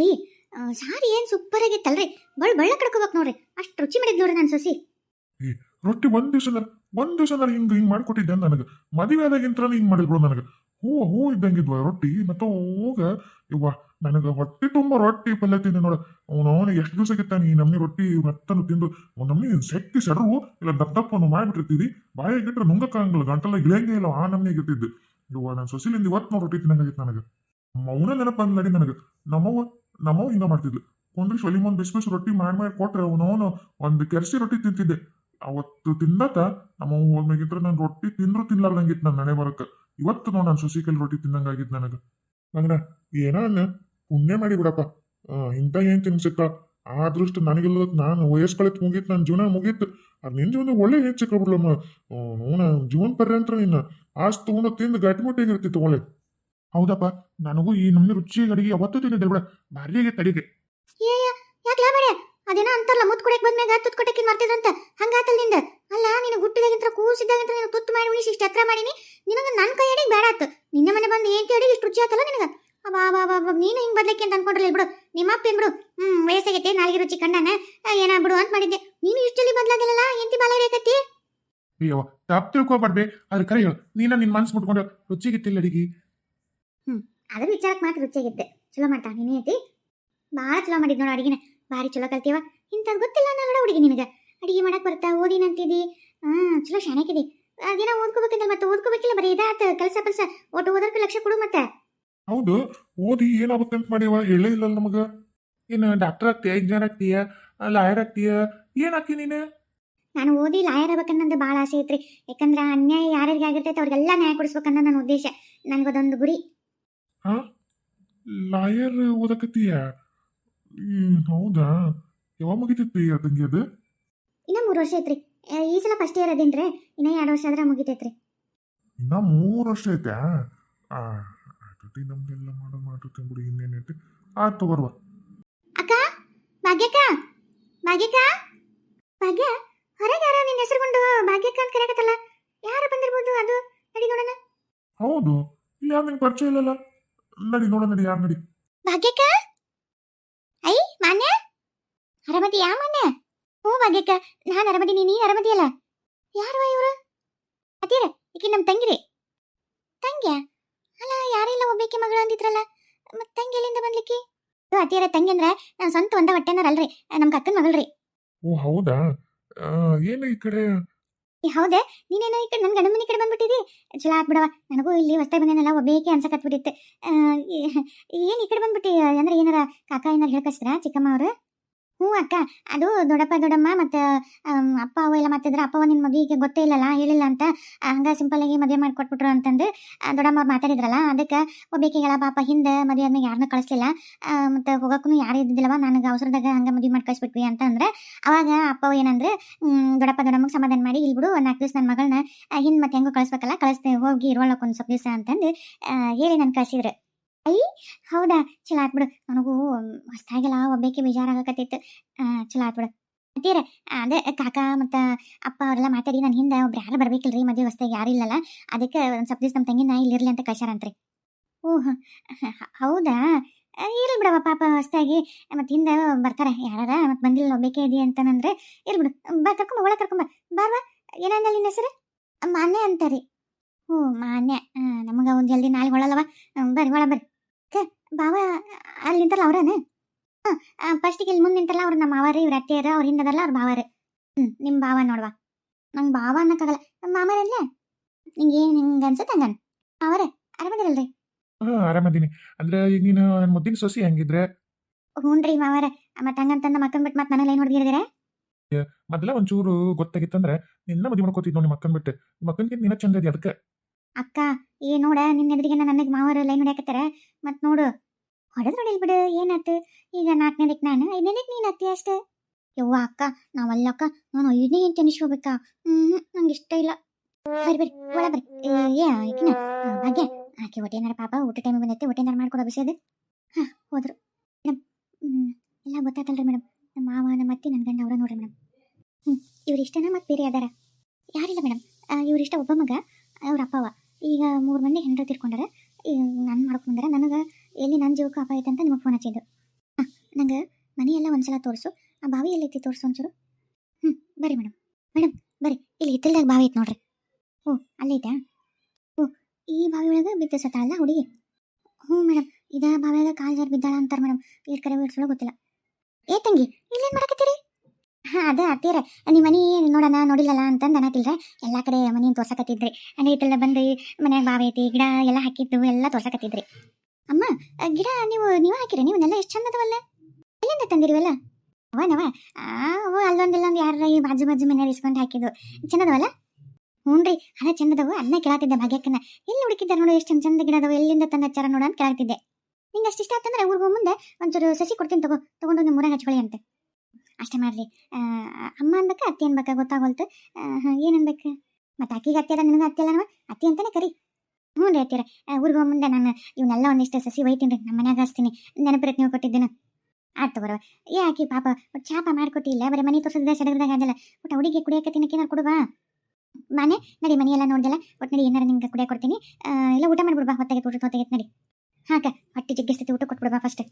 ರೀ ಸಾರಿ ಏನ್ ಸೂಪರ್ ಆಗಿತ್ತಲ್ರಿ ಬಳ್ ಬಳ್ಳ ಕಡ್ಕೋಬೇಕು ನೋಡ್ರಿ. ಅಷ್ಟು ರುಚಿ ಮಾಡಿದ್ ನೋಡ್ರಿ ನನ್ನ ಸೊಸಿ. ರೊಟ್ಟಿ ಒಂದ್ ದಿವಸ ಒಂದ್ ದಿವಸ ಹಿಂಗ್ ಹಿಂಗ್ ಮಾಡ್ಕೊಟ್ಟಿದ್ದೆ ನನಗೆ. ಮದುವೆ ಆದಾಗಿಂತ ಹಿಂಗ್ ಮಾಡಿದ್ರು ನನಗೆ. ಹೂ ಹೂ ಇದ್ದಂಗಿದ್ವ ರೊಟ್ಟಿ. ಮತ್ತ ಹೋಗ. ಇವ್ವ ನನಗೆ ಹೊಟ್ಟಿ ತುಂಬಾ ರೊಟ್ಟಿ ಪಲ್ಯ ತಿಂದೆ ನೋಡ. ಅವನು ಎಷ್ಟು ದಿವಸಕ್ಕಿತ್ತ ಈ ನಮ್ನಿ ರೊಟ್ಟಿ ಮತ್ತನು ತಿಂದು ನಮ್ನಿ ಸೆಟ್ಟಿ ಸಡರು ಇಲ್ಲ ದಪ್ಪ ದಪ್ಪನು ಮಾಡಿಬಿಟ್ಟಿರ್ತೀವಿ ಬಾಯಾಗಿಟ್ರೆ ನುಂಗಕ್ಕಾಗಲ್ಲ ಗಂಟಲ ಇಳಿಯಂಗೆ ಇಲ್ಲ, ಆ ನಮ್ನಿ ಆಗಿರ್ತಿದ್ದು. ಇವ್ವ ನಾನು ಸೊಸಿಲಿಂದ ಇವತ್ತು ನೋಡಿ ರೊಟ್ಟಿ ತಿನ್ನಂಗಾಗಿತ್ತು ನನಗೆ. ಮೌನ ನೆನಪು ಬಂದ್ ನಡಿ ನನಗೆ. ನಮ್ಮವ್ವ ನಮ್ಮವ್ವ ಹಿಂಗ ಮಾಡ್ತಿದ್ಲು. ಕೊಂಡ್ರಿ ಸೊಲಿಮೊಂದ್ ಬಿಸಿ ಬಿಸಿ ರೊಟ್ಟಿ ಮಾಡಿ ಮಾಡಿ ಕೊಟ್ರೆ ಅವನವನು ಒಂದು ಕೆರ್ಸಿ ರೊಟ್ಟಿ ತಿಂತಿದ್ದೆ. ಅವತ್ತು ತಿಂದಾಕ ನಮ್ಮ ಹೋದ್ಮೇಗಿದ್ರೆ ನಾನು ರೊಟ್ಟಿ ತಿಂದ್ರು ತಿನ್ಲಾರ್ದಂಗಿತ್ತು ನನ್ನ ಮನೆ ಬರಕ್ಕೆ. ಇವತ್ತು ನೋಡಿ ನಾನು ಸುಸಿಕಲ್ ಕೈಲಿ ರೊಟ್ಟಿ ತಿನ್ನಂಗಾಗಿತ್ತು ನನಗೆ. ಹಂಗ ಏನೋ ಅನ್ನ ಪುಣ್ಯ ಮಾಡಿ ಬಿಡಪ್ಪ. ಇಂಥ ಏನ್ ತಿನ್ಸಿಕ್ಕ ಆ ಅದೃಷ್ಟ ನನಗಿಲ್ಲದಕ್ಕೆ ನಾನು ವಯಸ್ಕಳಿತ್ ಮುಗೀತು ನನ್ನ ಜೀವನ ಮುಗೀತು. ಅದು ನಿನ್ನ ಜೀವನ ಒಳ್ಳೆ ಏನ್ ಬಿಡ್ಲಮ್ಮ ಜೀವನ ಪರ್ಯಂತ್ರ ನಿನ್ನ. ಆಸ್ತು ತಗೊಂಡು ತಿಂದು ಗಟ್ಟಿಮುಟ್ಟಿಗಿರ್ತಿತ್ತು ಒಳ್ಳೆ. ಹೌದಪ್ಪ ನನಗೂ ಈ ನಮ್ನಿ ರುಚಿ ಅಡಿಗೆ ಅವತ್ತು ತಿಂದಿದ್ದೆ ಬಿಡ. ಭಾರಿ ತಡಿಗೆ. ಏ ಯಾಕೆ ಲಾಬಾಡೆ ಅದೇನೋ ಅಂತಾರಲ್ಲ ಮುತ್ ಕೊಡಕ್ ಬಂದ್ಮ್ಯಾಗ ತುತ್ ಕೊಟ್ಟಕ್ಕೆ ಮಾಡ್ತಿದ್ರಂತ ಹಂಗಾತಲ್ನಿಂದ ಅಲ್ಲ ನೀನು ಹುಟ್ಟಿದಾಗಿಂತ್ರ ಕೂಸಿದ್ದಾಗಂತ ನೀನು ತುತ್ತು ಮಾಡಿ ಉಣಿಸಿ ಇಷ್ಟು ಹತ್ರ ಮಾಡೀನಿ. ನಿನಗೆ ನನ್ನ ಕೈ ಅಡಿಗೆ ಬೇಡ ಆತು. ನಿನ್ನ ಮನೆ ಬಂದು ಏನ್ ಅಡಿಗೆ ಇಷ್ಟು ರುಚಿ ಆತಲ್ಲ ನಿನಗ? ಅಬ್ಬಾ ಬಾ ಬಾ ನೀನು ಹಿಂಗ್ ಬದಲಕ್ಕೆ ಅಂತ ಅನ್ಕೊಂಡ್ರಲ್ಲ ಬಿಡು. ನಿಮ್ಮ ಅಪ್ಪ ಬಿಡು? ಹ್ಮ್ ವಯಸ್ಸಾಗೈತೆ ನಾಲ್ಗೆ ರುಚಿ ಕಂಡಾನ ಏನ ಬಿಡು ಅಂತ ಮಾಡಿದ್ದೆ. ನೀನು ಇಷ್ಟಲ್ಲಿ ಬದ್ಲಾದಿಲ್ಲಲ್ಲ ಎಂತಿ ಬಾಲ ರೇಕತ್ತಿ ಅಯ್ಯೋ ತಪ್ಪು ತಿಳ್ಕೊಬಾರ್ದೆ. ಅದ್ರ ಕರೆ ಹೇಳು ನೀನ ನಿನ್ ಮನ್ಸು ಮುಟ್ಕೊಂಡು ರುಚಿಗಿತ್ತಿಲ್ಲ ಅಡಿಗೆ. ಅದ್ರ ವಿಚಾರಕ್ಕೆ ಮಾತ್ರ ರುಚಿಯಾಗಿದ್ದೆ. ಚಲೋ ಮಾಡ್ತಾ ನೀನೇ ಐತಿ ಭಾಳ ಚಲೋ ಮಾಡಿದ್ ನೋಡು ಅಡಿಗೆನ. ಭಾರಿ ಚಲೋ ಕಲ್ತೀವ ಇಂಥದ್ದು ಗೊತ್ತಿಲ್ಲ ಅನ್ನೋಡ ಹುಡುಗಿ ನಿನಗೆ. ಅಡಿಗೆ ಮಾಡಕ್ ಬರ್ತಾ ಓದಿನಂತಿದಿ ಹ್ಮ್ ಚಲೋ ಶಾಣಕಿದಿ ಅದೇನೋ ಓದ್ಕೋಬೇಕಂದ್ರೆ ಮತ್ತೆ ಓದ್ಕೋಬೇಕಿಲ್ಲ ಬರೀ ಇದಾತ ಕೆಲಸ ಪಲ್ಸ. ಒಟ್ಟು ಓದೋಕೆ ಲಕ್ಷ ಕೊಡು ಮತ್ತೆ. ಹೌದು ಓದಿ ಏನಾಗುತ್ತೆ ಅಂತ ಮಾಡ್ಯವ ಹೇಳೇ ಇಲ್ಲ ನಮಗ. ಏನ ಡಾಕ್ಟರ್ ಆಗ್ತೀಯ ಇಂಜಿನಿಯರ್ ಆಗ್ತೀಯ ಲಾಯರ್ ಆಗ್ತೀಯ? ಏನ್ ಹಾಕಿ ನೀನು? ನಾನು ಓದಿ ಲಾಯರ್ ಆಗ್ಬೇಕನ್ನೋದು ಭಾಳ ಆಸೆ ಐತ್ರಿ. ಯಾಕಂದ್ರೆ ಅನ್ಯಾಯ ಯಾರ್ಯಾರಿಗೆ ಆಗಿರ್ತೈತೆ ಅವ್ರಿಗೆಲ್ಲ ನ್ಯಾಯ ಕೊಡಿಸ್ಬೇಕನ್ನೋ ನನ್ನ ಉದ್ದೇಶ. ನನಗದೊಂದು ಗುರಿ. ಹಾ ಲಾಯರ್ ಓದಕತ್ತೀಯ? ಹ್ಮ್, ಹೌದಾ? ಯಾವಾಗ ಮುಗಿತೈತಿ ಅದಂಗೆ ಅದು? ಇನ್ನ ಮೂರು ವರ್ಷ ಐತ್ರಿ. ಆ, ಈ ಸಲ ಫಸ್ಟ್ ಇಯರ್ ಅದೇನ್ರಿ? ಇನ್ನ ಎರಡು ವರ್ಷ ಆದ್ರೆ ಮುಗಿತೈತ್ರಿ. ಇನ್ನ ಮೂರು ವರ್ಷ ಐತೆ ಆ ಆಟೋಟಿ ನಮ್ದೆಲ್ಲ ಮಾಡೋ ಮಾತು ತಿಂಬಿಡಿ ಇನ್ನೇನೈತೆ ಆ ತಗೋರ್ವ. ಅಕ್ಕ ಭಾಗ್ಯಕ್ಕ ಭಾಗ್ಯಕ್ಕ ಭಾಗ್ಯ ಹೊರಗೆ ಯಾರೋ ನಿನ್ನ ಹೆಸರುಗೊಂಡು ಭಾಗ್ಯಕ್ಕ ಅಂತ ಕರೆಯಕತ್ತಲ್ಲ? ಯಾರು ಬಂದಿರ್ಬೋದು ಅದು? ನಡಿ ನೋಡೋಣ. ಹೌದು ಇಲ್ಲಿ ಯಾರು ನಿಂಗೆ ಪರಿಚಯ ಇಲ್ಲಲ್ಲ? ನಡಿ ನೋಡ ನಡಿ ಯಾರು ನಡಿ? ಭಾಗ್ಯಕ್ಕ? ಐ ಮಾನ್ಯ? ಅರಮದಿ ಯಾ ಮಾನ್ಯ? ಹ್ಞೂ ಭಾಗ್ಯಕ್ಕ ನಾನು ಅರಮದಿನಿ ನೀ ಅರಮದಿಯಲ್ಲ ಯಾರು ಇವರು? ಅತ್ತೀರ ಈಕೆ ನಮ್ಮ ತಂಗಿರಿ. ತಂಗ್ಯ? ಅಲ್ಲ ಯಾರೆಲ್ಲ ಒಬ್ಬಾಕಿ ಮಗಳು ಅಂದಿದ್ರಲ್ಲ ಮತ್ತೆ ತಂಗಿ ಎಲ್ಲಿಂದ ಬಂದ್ಲಿಕ್ಕಿ? ಅತ್ತೀರ ತಂಗಿ ಅಂದ್ರೆ ನಾನು ಸ್ವಂತ ಒಂದ ಹೊಟ್ಟೆನರಲ್ರಿ ನಮ್ಮ ಕಕ್ಕನ ಮಗಳ್ರಿ. ಓ ಹೌದಾ? ಏನು ಈ ಕಡೆ? ಹೌದೇ? ನೀನೇನೋ ಈ ಕಡೆ ನನ್ನ ಗಂಡ ಮನೆ ಕಡೆ ಬಂದ್ಬಿಟ್ಟಿದಿ? ಚಲೋ ಆಗ್ಬಿಡವ ನನಗೂ ಇಲ್ಲಿ ಹೊಸ್ತಾಗಿ ಬಂದೇನಲ್ಲ ಒಬ್ಬೇಕೆ ಅನ್ಸಕತ್ಬಿಟ್ಟಿತ್ತು ಏನು ಈ ಕಡೆ ಬಂದ್ಬಿಟ್ಟಿ? ಅಂದ್ರೆ ಏನಾರ ಕಾಕ ಏನಾರ ಹೇಳ್ಕಸ್ರ ಚಿಕ್ಕಮ್ಮ ಅವರು? ಹ್ಞೂ ಅಕ್ಕ, ಅದು ದೊಡ್ಡಪ್ಪ ದೊಡ್ಡಮ್ಮ ಮತ್ತು ಅಪ್ಪ ಅವ ಎಲ್ಲ ಮಾತಾದ್ರೆ ಅಪ್ಪವ ನಿನ್ನ ಮಗುವಿಗೆ ಗೊತ್ತೇ ಇಲ್ಲಲ್ಲ, ಹೇಳಿಲ್ಲ ಅಂತ. ಹಂಗೆ ಸಿಂಪಲಾಗಿ ಸಿಂಪಲ್ ಆಗಿ ಮದುವೆ ಮಾಡಿಕೊಟ್ಬಿಟ್ರು ಅಂತಂದು ದೊಡ್ಡಮ್ಮ ಅವ್ರು ಮಾತಾಡಿದ್ರಲ್ಲ, ಅದಕ್ಕೆ ಒಬ್ಬೇಕಿಗಳ ಪಾಪ ಹಿಂದೆ ಮದುವೆ ಆದ್ಮೇಲೆ ಯಾರನ್ನೂ ಕಳಿಸ್ಲಿಲ್ಲ. ಮತ್ತು ಹೋಗೋಕ್ಕೂ ಯಾರು ಇದ್ದಿದ್ದಿಲ್ಲವ ನನಗೆ ಅವಸರದಾಗ ಹಂಗೆ ಮದುವೆ ಮಾಡಿ ಕಳಿಸ್ಬಿಟ್ವಿ ಅಂತಂದ್ರೆ ಅವಾಗ ಅಪ್ಪ ಏನಂದ್ರೆ ದೊಡ್ಡಪ್ಪ ದೊಡ್ಡಮ್ಮಗೆ ಸಮಾಧಾನ ಮಾಡಿ ಇಲ್ಲಿ ಬಿಡು ಒಂದು ನಾಲ್ಕು ದಿವಸ ನನ್ನ ಮಗಳನ್ನ ಹಿಂದೆ ಮತ್ತೆ ಹೆಂಗೂ ಕಳಿಸ್ಬೇಕಲ್ಲ ಕಳಿಸ್ತೇವೆ ಹೋಗಿ ಇರೋಳಕ್ಕೆ ಒಂದು ಸ್ವಲ್ಪ ದಿವಸ ಅಂತಂದು ಹೇಳಿ ನಾನು ಕಳಿಸಿದ್ರು. ಐ ಹೌದಾ? ಚಲೋ ಆತ್ ಬಿಡು. ನನಗೂ ಹೊಸ್ದಾಗೆಲ್ಲ ಒಬ್ಬೇಕೆ ಬೇಜಾರಾಗಕತ್ತಿತ್ತು ಚಲೋ ಆತ್ ಬಿಡು. ಅಂತೀರ ಅದೇ ಕಾಕ ಮತ್ತು ಅಪ್ಪ ಅವರೆಲ್ಲ ಮಾತಾಡಿ ನನ್ನ ಹಿಂದೆ ಒಬ್ರು ಯಾರು ಬರ್ಬೇಕಿಲ್ರಿ ಮದುವೆ ಹೊಸ್ದಾಗ ಯಾರು ಇಲ್ಲಲ್ಲ? ಅದಕ್ಕೆ ಒಂದು ಸ್ವಲ್ಪ ದಿವಸ ನಮ್ಮ ತಂಗಿನ ಇಲ್ಲಿರ್ಲಿ ಅಂತ ಕಳ್ಸಾರಂತ್ರಿ ಓಹ್ ಹೌದಾ? ಇರ್ಲಿ ಬಿಡವ ಪಾಪ ಹೊಸ್ದಾಗಿ. ಮತ್ತೆ ಹಿಂದೆ ಬರ್ತಾರೆ. ಯಾರಾರ ಮತ್ತೆ ಬಂದಿಲ್ಲ, ಒಬ್ಬೇಕೆ ಇದೆಯಾ ಅಂತಂದ್ರೆ ಇರ್ಲಿ ಬಿಡು. ಬಾ ಕರ್ಕೊಂಬ ಒಳಗೆ ಕರ್ಕೊಂಬ ಬಾ. ಏನಂದಲ್ಲ ನಿನ್ನ ಹೆಸರು? ಮಾನ್ಯ ಅಂತಾರಿ ಹ್ಞೂ ಮಾನ್ಯ. ನಮಗೆ ಒಂದು ಜಲ್ದಿ ನಾಳೆ ಹೊಳಲ್ಲವ. ಬರ್ರಿ ಒಳ ಬರ್ರಿ. ಬಾವ ಅಲ್ಲಿ ನಿಂತಲ್ಲ ಅವ್ರೇನು ಹಾಂ ಫಸ್ಟಿಗೆ ಇಲ್ಲಿ ಮುಂದೆ ನಿಂತಲ್ಲ ಅವ್ರು ನಮ್ಮ ಮಾವಾರಿ ಇವ್ರ ಅತ್ತೆಯರು ಅವ್ರ ಹಿಂದದಲ್ಲ ಅವ್ರ ಬಾವಾರು ಹ್ಞೂ ನಿಮ್ಮ ಬಾವ ನೋಡ್ವಾ. ನಂಗೆ ಬಾವ ಅನ್ನಕ್ಕಾಗಲ್ಲ. ನಮ್ಮ ಮಾಮರಲ್ಲೇ ನಿಂಗೆ ಏನು ಹಿಂಗೆ ಅನ್ಸುತ್ತೆ ಹಂಗನ್? ಅವರೇ ಆರಾಮದಿರಲ್ರಿ ಹಾ ಆರಾಮದೀನಿ ಅಂದ್ರೆ ಈಗ ನೀನು ನನ್ನ ಮುದ್ದಿನ ಸೊಸಿ ಹೆಂಗಿದ್ರೆ? ಹ್ಞೂನ್ರಿ ಮಾವರ. ಮತ್ತೆ ಹಂಗಂತಂದ ಮಕ್ಕನ್ ಬಿಟ್ಟು ಮತ್ತೆ ನನಗೆ ಏನು ಹೊಡೆದಿರಿದ್ರೆ ಮೊದಲ ಒಂಚೂರು ಗೊತ್ತಾಗಿತ್ತಂದ್ರೆ ನಿನ್ನ ಮದುವೆ ಮಾಡ್ಕೋತಿದ್ ನೋಡಿ ಮಕ್ಕನ್ ಬಿಟ್ಟು ಮಕ್ಕನ್ಗೆ ನಿನ್ನ ಚಂದ ಇದೆ ಅದಕ್ಕೆ ಅಕ್ಕ ಏ ನೋಡ ನಿನ್ನ ಎದುರಿಗೆ ನನಗೆ ಮಾವರು ಲೈನ್ ಹೊಡ್ಯಾಕತ್ತಾರ. ಮತ್ ನೋಡು ಹೊಡೆದ್ ನೋಡಿಲ್ ಬಿಡು ಏನಾತು ಈಗ ನಾಲ್ಕನೇದಕ್ಕೆ ನಾನು ಐದನೇದಕ್ಕೆ ನೀನು ಅತ್ತಿ ಅಷ್ಟೇ. ಯವ್ವ ಅಕ್ಕ ನಾವಲ್ಲ ಅಕ್ಕ ನಾನು ಐದನೇ ಏನು ತಿನ್ನಿಸ್ಕೋಬೇಕಾ ಹ್ಮ್ ನಂಗೆ ಇಷ್ಟ ಇಲ್ಲ. ಬರ್ರಿ ಬರ್ರಿ ಒಳ ಬರ್ರಿ ಏ, ಆಕಿನ ಭಾಗ್ಯ. ಆಕೆ ಹೊಟ್ಟೆನಾರ ಪಾಪ ಊಟ ಟೈಮ್ ಬಂದೈತೆ ಹೊಟ್ಟೆನಾರ ಏನಾರ ಬಿಸಿ ಅದು. ಹಾ ಹೋದ್ರು. ಮೇಡಮ್ ಎಲ್ಲ ಗೊತ್ತಾತಲ್ರಿ ಮೇಡಮ್ ನಮ್ಮ ಮಾವ ನಮ್ಮ ಅತ್ತಿ ನನ್ನ ಗಂಡ ಅವರ ನೋಡ್ರಿ ಮೇಡಮ್ ಹ್ಮ್ ಇವ್ರು ಇಷ್ಟನ ಮತ್ತೆ ಬೇರೆ ಅದಾರ? ಯಾರಿಲ್ಲ ಮೇಡಮ್ ಇವ್ರು ಇಷ್ಟ ಒಬ್ಬ ಮಗ ಅವ್ರ ಅಪ್ಪವ ಈಗ ಮೂರು ಮಂದಿ ಹೆಂಡ್ರ ತಿರ್ಕೊಂಡಾರ. ನಾನು ಮಾಡ್ಕೊಂಡ್ರೆ ನನಗೆ ಎಲ್ಲಿ ನನ್ನ ಜೀವಕ್ಕೆ ಅಪಾಯ ಅಂತ ನಿಮಗೆ ಫೋನ್ ಹಚ್ಚಿದ್ದು. ನಂಗೆ ಮನೆಯೆಲ್ಲ ಒಂದ್ಸಲ ತೋರಿಸು. ಆ ಬಾವಿ ಎಲ್ಲೈತಿ ತೋರಿಸು ಒಂಚೂರು. ಹ್ಞೂ ಬರ್ರಿ ಮೇಡಮ್ ಮೇಡಮ್ ಬರ್ರಿ. ಇಲ್ಲಿ ಹಿತ್ತಲ್ದಾಗ ಬಾವಿ ಐತೆ ನೋಡ್ರಿ. ಓ ಅಲ್ಲೈತಾ ಓ, ಈ ಬಾವಿ ಒಳಗೆ ಬಿದ್ದು ಸತ್ತಾಳಲ್ಲ ಹುಡುಗಿ? ಹ್ಞೂ ಮೇಡಮ್ ಇದ ಬಾವಿಯಾಗ ಕಾಲು ಜಾರು ಬಿದ್ದಾಳ ಅಂತಾರೆ ಮೇಡಮ್ ಈ ಕಡೆ ಬಿಡ್ಸೋಳ ಗೊತ್ತಿಲ್ಲ. ಏ ತಂಗಿ, ಇಲ್ಲೇನು ಮಾಡಕತ್ತೀರಿ? ಹಾಂ, ಅದ ಅತ್ತೀರ ನಿಮ್ಮ ಮನೆ ನೋಡೋಣ ನೋಡಿಲ್ಲಲ್ಲ ಅಂತಂದು ಅನ್ನತಿಲ್ರ ಎಲ್ಲ ಕಡೆ ಮನೆಯನ್ನು ತೋರ್ಸಕತ್ತಿದ್ರಿ. ಅಂದ್ರೆ ಇತ್ತಲ್ಲ ಬಂದು ಮನ್ಯಾಗ ಬಾವಿ ಐತಿ, ಗಿಡ ಎಲ್ಲ ಹಾಕಿದ್ದು, ಎಲ್ಲ ತೋರ್ಸಕತ್ತಿದ್ರಿ. ಅಮ್ಮ ಗಿಡ ನೀವು, ನೀವೇ ಹಾಕಿರಿ ನೀವನ್ನೆಲ್ಲ ಎಷ್ಟು ಚಂದ ಅದಾವಲ್ಲ ಎಲ್ಲಿಂದ ತಂದಿರಿವಲ್ಲ? ಅವ ನವ ಅವ ಅಲ್ಲೊಂದಿಲ್ಲೊಂದು ಯಾರ ಈ ಬಾಜು ಬಾಜು ಮನೆ ಇಸ್ಕೊಂಡು ಹಾಕಿದ್ದು. ಚಂದದವಲ್ಲ? ಹ್ಞೂ ರೀ ಅದ ಚಂದದವು. ಅದನ್ನ ಕೇಳಾತಿದ್ದೆ ಭಾಗ್ಯಕ್ಕನ. ಎಲ್ಲಿ ಹುಡುಕಿದ್ದಾರೆ ನೋಡು ಎಷ್ಟು ಚಂದ ಚಂದ ಗಿಡ ಅದಾವ ಎಲ್ಲಿಂದ ತಂದ ಹಚ್ಚಾರ ನೋಡು ಅಂತ ಕೇಳಾತಿದ್ದೆ. ನಿಂಗೆ ಅಷ್ಟು ಇಷ್ಟ ಆತಂದ್ರೆ ಊರಿಗೆ ಮುಂದೆ ಒಂಚೂರು ಸಸಿ ಕೊಡ್ತೀನಿ ತಗೋ, ತಗೊಂಡು ನಿಮ್ಮ ಊರಾಗ ಹಚ್ಕೊಳ್ಳಿ ಅಂತ. ಅಷ್ಟೇ ಮಾಡ್ರಿ ಅಮ್ಮ ಅನ್ಬೇಕಾ, ಅತ್ತಿ ಅನ್ಬೇಕಾ ಗೊತ್ತಾಗೋಲ್ತು? ಏನು ಅನ್ಬೇಕು? ಮತ್ತೆ ಅಕ್ಕಿಗೆ ಅತ್ತಿ ಅದ, ನಿನಗೆ ಅತ್ತಿ ಅಲ್ಲ ಅತ್ತಿ ಅಂತಾನೆ ಕರಿ. ಹ್ಞೂ ರೀ ಅತ್ತೀರ ಊರಿಗೆ ಮುಂದೆ ನಾನು ಇವನ್ನೆಲ್ಲ ಒಂದಿಷ್ಟು ಸಸಿ ಒಯ್ತೀನಿ ರೀ ನಮ್ಮ ಮನ್ಯಾಗ ಹಚ್ತೀನಿ ನೆನಪಿರತ್ತೆ ನೀವು ಕೊಟ್ಟಿದ್ದೇನೆ ಆಯ್ತು ತಗೋರ. ಆಕಿ ಪಾಪ, ಚಾಪ ಮಾಡ್ಕೊಟ್ಟಿಲ್ಲ, ಬರೀ ಮನೆ ತೋರಿಸಿದ್ರೆ ಸಡಗದಾಗ ಆಗಲ್ಲ. ಹುಡುಗಿ ಕುಡಿಯಕ್ಕೆ ತಿನ್ನಕ್ಕೆ ಏನಾರು ಕೊಡುವಾ? ಮನೆ, ನಡಿ ಮನೆಯೆಲ್ಲ ನೋಡ್ದಲ್ಲ. ಒಟ್ಟು ನಡಿ ಏನಾರು ನಿಮ್ಗೆ ಕುಡಿಯಕ್ಕೆ ಕೊಡ್ತೀನಿ. ಇಲ್ಲ ಊಟ ಮಾಡ್ಬಿಡ್ಬಾ ಹೊತ್ತಾಗೆ ಊಟ ಹೊತ್ತಾಗೆ ನಡಿ. ಹಾಕ, ಹೊಟ್ಟೆ ಜಗ್ಗಿಸ್ತೈತಿ ಊಟ ಕೊಟ್ಬಿಡ್ಬಾ ಫಸ್ಟ್